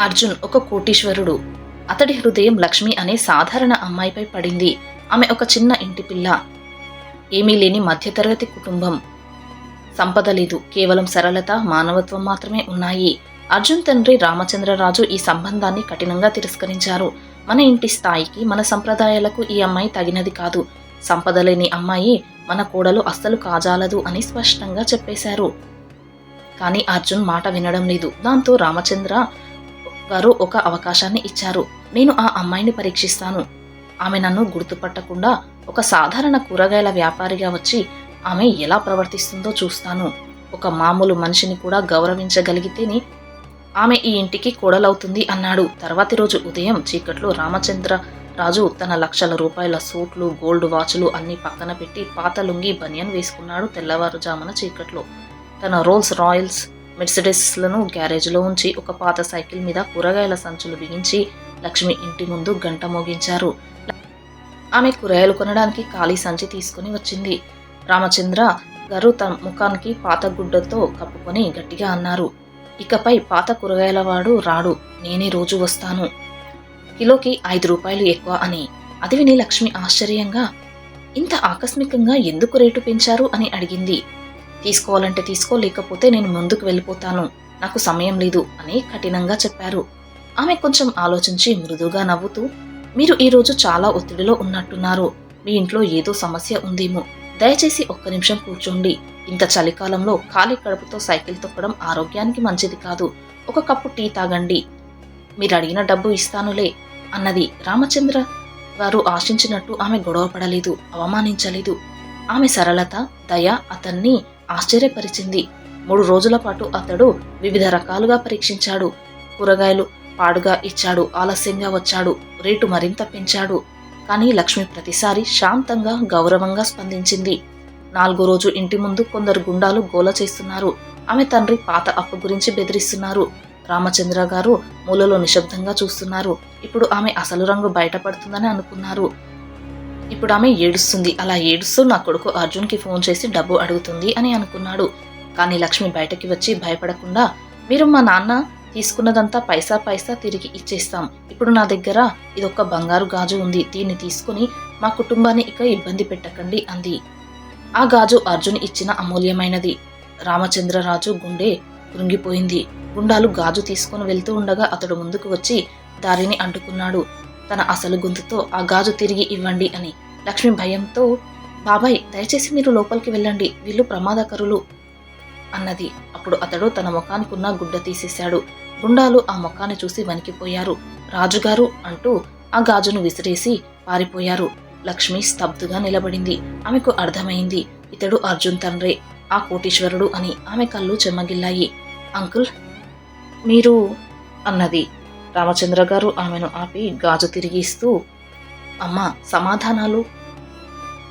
అర్జున్ ఒక కోటీశ్వరుడు. అతడి హృదయం లక్ష్మి అనే సాధారణ అమ్మాయిపై పడింది. ఆమె ఒక చిన్న ఇంటి పిల్ల. ఏమీ లేని మధ్యతరగతి కుటుంబం. సంపద లేదు. కేవలం సరళత మానవత్వం మాత్రమే ఉన్నాయి. అర్జున్ తండ్రి రామచంద్రరాజు ఈ సంబంధాన్ని కఠినంగా తిరస్కరించారు. మన ఇంటి స్థాయికి మన సంప్రదాయాలకు ఈ అమ్మాయి తగినది కాదు. సంపద లేని అమ్మాయి మన కోడలు అస్సలు కాజాలదు అని స్పష్టంగా చెప్పేశారు. కానీ అర్జున్ మాట వినడం లేదు. దాంతో రామచంద్ర గారు ఒక అవకాశాన్ని ఇచ్చారు. నేను ఆ అమ్మాయిని పరీక్షిస్తాను. ఆమె నన్ను గుర్తుపట్టకుండా ఒక సాధారణ కూరగాయల వ్యాపారిగా వచ్చి ఆమె ఎలా ప్రవర్తిస్తుందో చూస్తాను. ఒక మామూలు మనిషిని కూడా గౌరవించగలిగితేనే ఆమె ఈ ఇంటికి కోడలవుతుంది అన్నాడు. తర్వాతి రోజు ఉదయం చీకట్లో రామచంద్ర రాజు తన లక్షల రూపాయల సూట్లు గోల్డ్ వాచ్లు అన్ని పక్కన పెట్టి పాత లుంగి బనియన్ వేసుకున్నాడు తెల్లవారుజామున చీకట్లో. తన రోల్స్ రాయల్స్ మెర్సిడెస్లను గ్యారేజ్లో ఉంచి ఒక పాత సైకిల్ మీద కూరగాయల సంచులు బిగించి లక్ష్మి ఇంటి ముందు గంట మోగించారు. ఆమె కూరగాయలు కొనడానికి ఖాళీ సంచి తీసుకుని వచ్చింది. రామచంద్ర గారు తన ముఖానికి పాత గుడ్డతో కప్పుకొని గట్టిగా అన్నారు ఇకపై పాత కూరగాయల వాడు రాడు నేనే రోజు వస్తాను. కిలోకి ఐదు రూపాయలు ఎక్కువ అని. అది విని లక్ష్మి ఆశ్చర్యంగా ఇంత ఆకస్మికంగా ఎందుకు రేటు పెంచారు అని అడిగింది. తీసుకోవాలంటే తీసుకో లేకపోతే నేను ముందుకు వెళ్ళిపోతాను. నాకు సమయం లేదు అని కఠినంగా చెప్పారు. ఆమె కొంచెం ఆలోచించి మృదుగా నవ్వుతూ మీరు ఈరోజు చాలా ఒత్తిడిలో ఉన్నట్టున్నారు. మీ ఇంట్లో ఏదో సమస్య ఉందేమో. దయచేసి ఒక్క నిమిషం కూర్చోండి. ఇంత చలికాలంలో ఖాళీ కడుపుతో సైకిల్ తొక్కడం ఆరోగ్యానికి మంచిది కాదు. ఒక కప్పు టీ తాగండి. మీరు అడిగిన డబ్బు ఇస్తానులే అన్నది రామచంద్ర గారు ఆశించినట్టు ఆమె గొడవ పడలేదు అవమానించలేదు. ఆమె సరళత దయ అతన్ని ఆశ్చర్యపరిచింది. మూడు రోజుల పాటు అతడు వివిధ రకాలుగా పరీక్షించాడు. కూరగాయలు పాడుగా ఇచ్చాడు ఆలస్యంగా వచ్చాడు రేటు మరింత పెంచాడు. కానీ లక్ష్మి ప్రతిసారి శాంతంగా గౌరవంగా స్పందించింది. నాలుగో రోజు ఇంటి ముందు కొందరు గుండాలు గోల చేస్తున్నారు. ఆమె తండ్రి పాత అప్పు గురించి బెదిరిస్తున్నారు. రామచంద్ర గారు మూలలో నిశ్శబ్దంగా చూస్తున్నారు. ఇప్పుడు ఆమె అసలు రంగు బయటపడుతుందని అనుకున్నారు. ఇప్పుడు ఆమె ఏడుస్తుంది. అలా ఏడుస్తూ నా కొడుకు అర్జున్కి ఫోన్ చేసి డబ్బు అడుగుతుంది అని అనుకున్నాడు. కానీ లక్ష్మి బయటకి వచ్చి భయపడకుండా మీరు మా నాన్న తీసుకున్నదంతా పైసా పైసా తిరిగి ఇచ్చేస్తాం. ఇప్పుడు నా దగ్గర ఇదొక బంగారు గాజు ఉంది. దీన్ని తీసుకుని మా కుటుంబాన్ని ఇక ఇబ్బంది పెట్టకండి అంది. ఆ గాజు అర్జున్ ఇచ్చిన అమూల్యమైనది. రామచంద్రరాజు గుండె కృంగిపోయింది. గుండాలు గాజు తీసుకుని వెళ్తూ ఉండగా అతడు ముందుకు వచ్చి దారిని అంటుకున్నాడు. తన అసలు గొంతుతో ఆ గాజు తిరిగి ఇవ్వండి అని. లక్ష్మి భయంతో బాబాయ్ దయచేసి మీరు లోపలికి వెళ్ళండి వీళ్ళు ప్రమాదకరులు అన్నది. అప్పుడు అతడు తన ముఖానికున్న గుడ్డ తీసేశాడు. గుండాలు ఆ ముఖాన్ని చూసి వణికిపోయారు. రాజుగారు అంటూ ఆ గాజును విసిరేసి పారిపోయారు. లక్ష్మి స్తబ్దుగా నిలబడింది. ఆమెకు అర్థమైంది ఇతడు అర్జున్ తండ్రే ఆ కోటీశ్వరుడు అని ఆమె కళ్ళు చెమ్మగిల్లాయి అంకుల్ మీరు అన్నది. రామచంద్ర గారు ఆమెను ఆపి గాజు తిరిగి ఇస్తూ అమ్మా సమాధానాలు?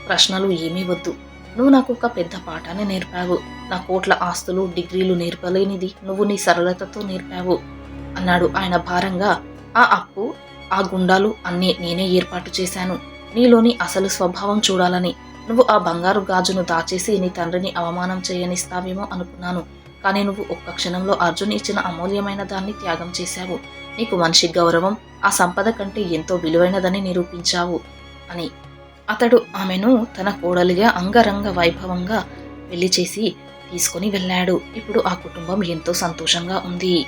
ప్రశ్నలు ఏమీ వద్దు. నువ్వు నాకు ఒక పెద్ద పాఠాన్ని నేర్పావు. నా కోట్ల ఆస్తులు డిగ్రీలు నేర్పలేనిది నువ్వు నీ సరళతతో నేర్పావు అన్నాడు ఆయన భారంగా. ఆ అప్పు ఆ గుండాలు అన్నీ నేనే ఏర్పాటు చేశాను. నీలోని అసలు స్వభావం చూడాలని. నువ్వు ఆ బంగారు గాజును దాచేసి నీ తండ్రిని అవమానం చేయనిస్తావేమో అనుకున్నాను. కానీ నువ్వు ఒక్క క్షణంలో అర్జున్ ఇచ్చిన అమూల్యమైన దాన్ని త్యాగం చేశావు. నీకు మనిషి గౌరవం ఆ సంపద కంటే ఎంతో విలువైనదని నిరూపించావు అని. అతడు ఆమెను తన కోడలిగా అంగరంగ వైభవంగా పెళ్ళి చేసి తీసుకుని వెళ్ళాడు. ఇప్పుడు ఆ కుటుంబం ఎంతో సంతోషంగా ఉంది.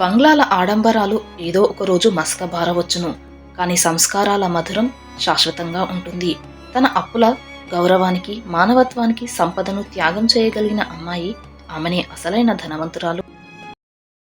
బంగ్లాల ఆడంబరాలు ఏదో ఒకరోజు రోజు మసకబారవచ్చును కానీ సంస్కారాల మధురం శాశ్వతంగా ఉంటుంది. తన అప్పుల గౌరవానికి మానవత్వానికి సంపదను త్యాగం చేయగలిగిన అమ్మాయి ఆమెనే అసలైన ధనవంతురాలు.